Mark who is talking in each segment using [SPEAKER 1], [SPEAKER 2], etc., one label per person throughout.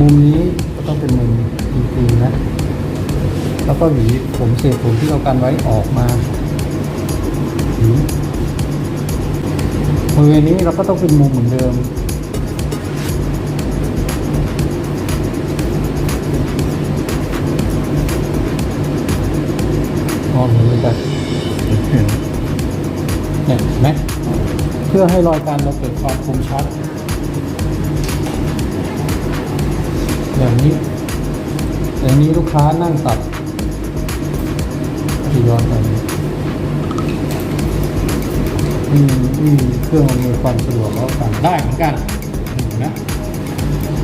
[SPEAKER 1] มุมนี้ก็ต้องเป็นมุมดีๆนะ แล้วก็หวีผมเศษผมที่เรากันไว้ออกมาหวีบริเวณนี้เราก็ต้องเป็นมุมเหมือนเดิมมองเห็นเลยกันเนี่ยเห็นไหมเพื่อให้รอยการเราเกิดความคมชัด อย่างนี้ อย่างนี้ลูกค้านั่งตัดที่ย้อนไปอืมอืมเครื่องอำนวยความสะดวกเขาสั่งได้เหมือนกันเห็นไหม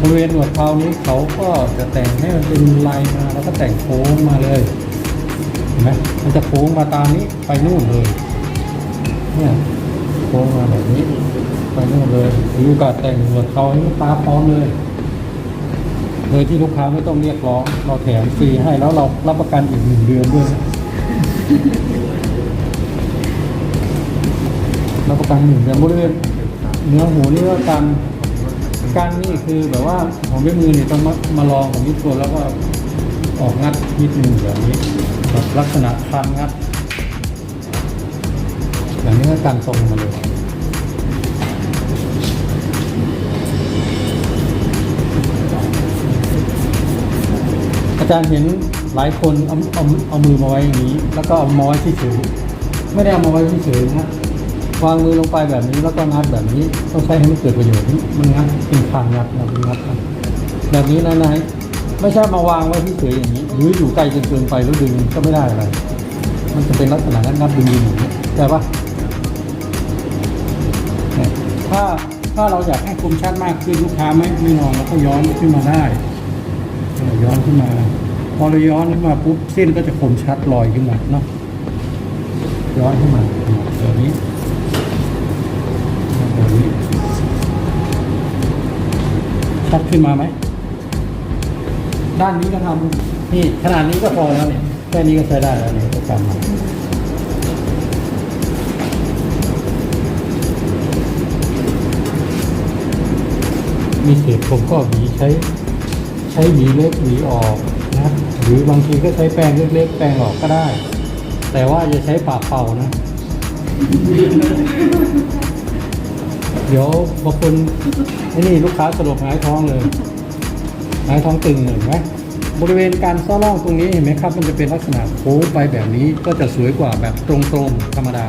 [SPEAKER 1] บริเวณหนวดเขานี้เขาก็จะแต่งให้มันเป็นลายมาแล้วก็แต่งโค้งมาเลยเห็นไหมมันจะโค้งมาตามนี้ไปนู่นเลยเนี่ยโค้งมาแบบนี้ ไปนู่นเลยมีโอกาสแต่งหนวดเขาให้ลูกค้าพร้อมเลย โดยที่ลูกค้าไม่ต้องเรียกร้อง เราแถมฟรีให้แล้วเรารับประกันอีกหนึ่งเดือนด้วยรับประกันหนึ่งเดือนบริเวณเนื้อหูนี่ก็การการนี่คือแบบว่าของด้วยมือเนี่ยต้องมามาลองของนิดตัวแล้วก็ออกงัดนิดนึงแบบนี้แบบลักษณะคันงัดอย่างนี้ก็การตรงมาเลย อาจารย์เห็นหลายคนเอาเอาเอามือมาไว้อย่างนี้ แล้วก็เอามาไว้เฉยไม่ได้เอามาไว้ที่เฉยนะวางมือลงไปแบบนี้แล้วก็งัดแบบนี้ต้องใช้ให้มันเกิดประโยชน์มันงัดเป็นคางงัดนะเป็นงัดแบบนี้นะนายไม่ใช่มาวางไว้ที่เฉยอย่างนี้ หรืออยู่ไกลจนเกินไปแล้วดึงก็ไม่ได้อะไร มันจะเป็นลักษณะงัดงัดดึงดึงอย่างนี้ใช่ปะเนี่ยถ้าถ้าเราอยากให้คมชัดมากขึ้นลูกค้าไม่ไม่นอนเราก็ย้อนขึ้นมาได้ย้อนขึ้นมา พอเราย้อนขึ้นมาปุ๊บเส้นก็จะคมชัดลอยขึ้นมาเนาะย้อนขึ้นมาแบบนี้แบบนี้ ชัดขึ้นมาไหม ด้านนี้ก็ทำนี่ขนาดนี้ก็พอแล้วเนี่ยแค่นี้ก็ใช้ได้แล้วเนี่ยประกันมามีเศษผมก็หวีใช้ ใช้หวีเล็กหวีออก นะหรือบางทีก็ใช้แปรงเล็กๆแปรงออกก็ได้ แต่ว่าอย่าใช้ปากเป่านะ เดี๋ยวบางคนไอ้นี่ลูกค้าสลบหงายท้องเลยหงายท้องตึงเห็นไหมบริเวณการซ่อร่องตรงนี้เห็นไหมครับ มันจะเป็นลักษณะโค้งไปแบบนี้ก็จะสวยกว่าแบบตรงๆธรรมดา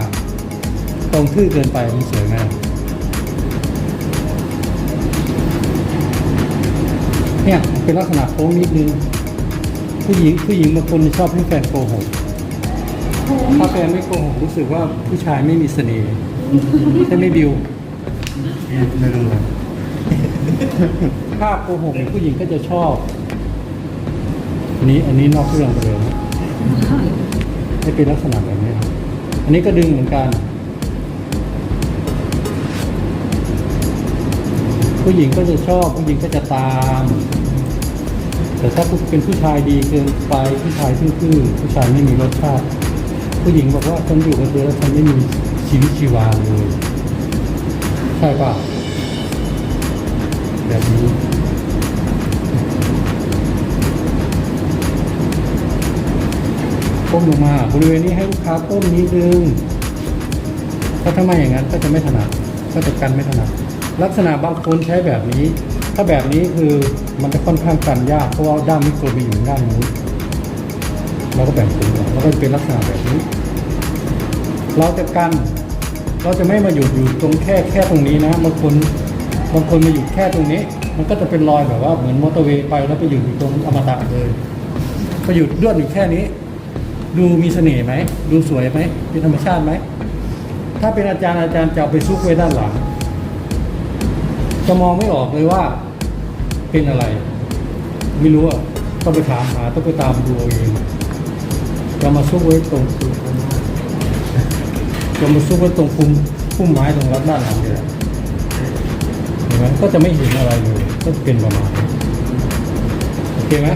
[SPEAKER 1] ตรงทื่อเกินไปมันสวยไหมเนี่ยเป็นลักษณะโค้งนิดนึง ผู้หญิงผู้หญิงบางคนชอบให้แฟนโกหกถ้าแฟนไม่โกหกรู้สึกว่าผู้ชายไม่มีเสน่ห์ใช่ไหมบิวไม่รู้เลยถ้าโกหกเนี่ยผู้หญิงก็จะชอบอันนี้อันนี้นอกเรื่องไปเลยนะให้เป็นลักษณะแบบนี้ครับอันนี้ก็ดึงเหมือนกัน ผู้หญิงก็จะชอบ ผู้หญิงก็จะตาม แต่ถ้าเป็นผู้ชายดีเกินไปผู้ชายซื่อๆผู้ชายไม่มีรสชาติ ผู้หญิงบอกว่าฉันอยู่กับเธอแล้วฉันไม่มีชีวิตชีวาเลยใช่ป่ะแบบนี้ก้มลงมาบริเวณนี้ให้ลูกค้าก้มนิดนึงเพราะถ้าไมอย่างนั้นก็จะไม่ถนัดก็จะกันไม่ถนัดลักษณะบางคนใช้แบบนี้ ถ้าแบบนี้คือมันจะค่อนข้างกันยากเพราะว่าด้ามมิโครบีอยู่ด้านนู้นเราก็แบ่งผมออกแล้วก็เป็นลักษณะแบบนี้ เราจะกันเราจะไม่มาหยุดอยู่ตรงแค่แค่ตรงนี้นะบางคนบางคนมาหยุดแค่ตรงนี้ มันก็จะเป็นรอยแบบว่าเหมือนมอเตอร์เวย์ไปแล้วไปหยุดอยู่ตรงอมตะเลยไปหยุดเลือดอยู่แค่นี้ ดูมีเสน่ห์ไหมดูสวยไหมเป็นธรรมชาติไหมถ้าเป็นอาจารย์อาจารย์จะเอาไปซุกไว้ด้านหลังจะมองไม่ออกเลยว่า เป็นอะไร ไม่รู้อะต้องไปถามหาต้องไปตามดูเอาเองจะมาซุกไว้ตรงจะมาซุกไว้ตรงพุ่มพุ่มไม้ตรงรับด้านหลังเนี่ยเห็นไหมก็จะไม่เห็นอะไรเลยก็เป็นประมาณโอเคไหม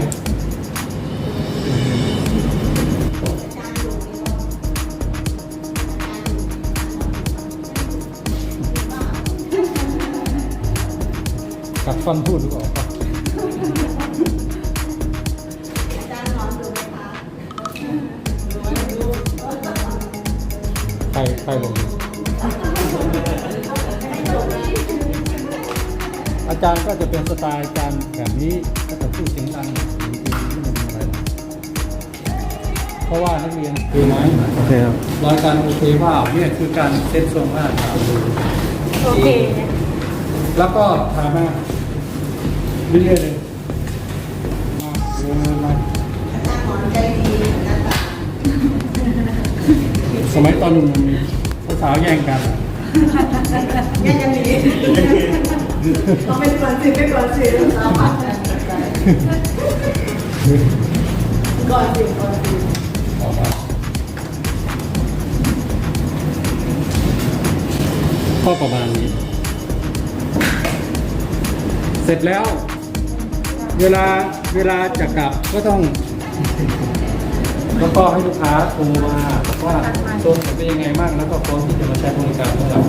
[SPEAKER 1] กัดฟันพูดหรือเปล่า ใครลงอาจารย์ก็จะเป็นสไตล์อาจารย์แบบนี้ก็จะพูดเสียงดังจริงๆไม่มีอะไร เพราะว่านักเรียนคือไหม
[SPEAKER 2] โอเคครับ
[SPEAKER 1] รายการโอเคว่าเนี่ยคือการเซ็ตทรงผ้าถามดู
[SPEAKER 3] โอเค
[SPEAKER 1] แล้วก็ถามมาเรื่อยเลยมาเดินมา สมัยตอนหนุ่มๆมีสาวๆแย่งกัน
[SPEAKER 3] ยังยังมีเราเป็นก่อนสิเป็นก่อนสิเราผ่านกันก่อนสิก่อนสิ
[SPEAKER 1] ออกมาข้อประมาณนี้ เสร็จแล้ว เวลาเวลาจะกลับก็ต้อง แล้วก็ให้ลูกค้าโทรมาว่าโซนเป็นยังไงบ้างแล้วก็พร้อมที่จะมาใช้บริการของเรา